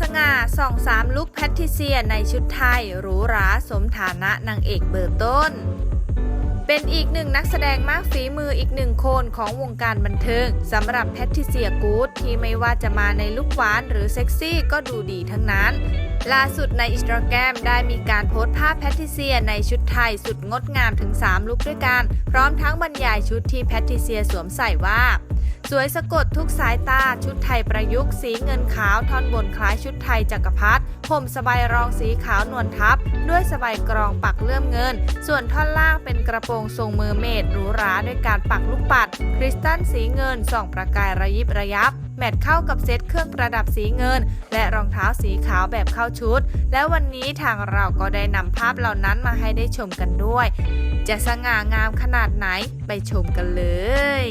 สง่าส่องสามลุกแพทริเซียในชุดไทยหรูหราสมฐานะนางเอกเบอร์ต้น เป็นอีกหนึ่งนักแสดงมากฝีมืออีกหนึ่งคนของวงการบันเทิงสำหรับแพทริเซียกูดที่ไม่ว่าจะมาในลุคหวานหรือเซ็กซี่ก็ดูดีทั้งนั้นล่าสุดในอินสตาแกรมได้มีการโพสต์ภาพแพทริเซียในชุดไทยสุดงดงามถึง 3 ลุคด้วยกัน พร้อมทั้งบรรยายชุดที่แพทริเซียสวมใส่ว่า สวยสะกดทุกสายตา ชุดไทยประยุกต์สีเงินขาวท่อนบนคล้ายชุดไทยจักรพรรดิห่มสบายรองสีขาวนวลทับ ด้วยสบายกรองปักเลื่อมเงิน ส่วนท่อนล่างเป็นกระโปรงทรงมือเมดหรูหราด้วยการปักลูกปัด คริสตัลสีเงินส่องประกายระยิบระยับแมทเข้ากับเซตเครื่องประดับสีเงิน และรองเท้าสีขาวแบบเข้าชุด และวันนี้ทางเราก็ได้นำภาพเหล่านั้นมาให้ได้ชมกันด้วย จะสง่างามขนาดไหนไปชมกันเลย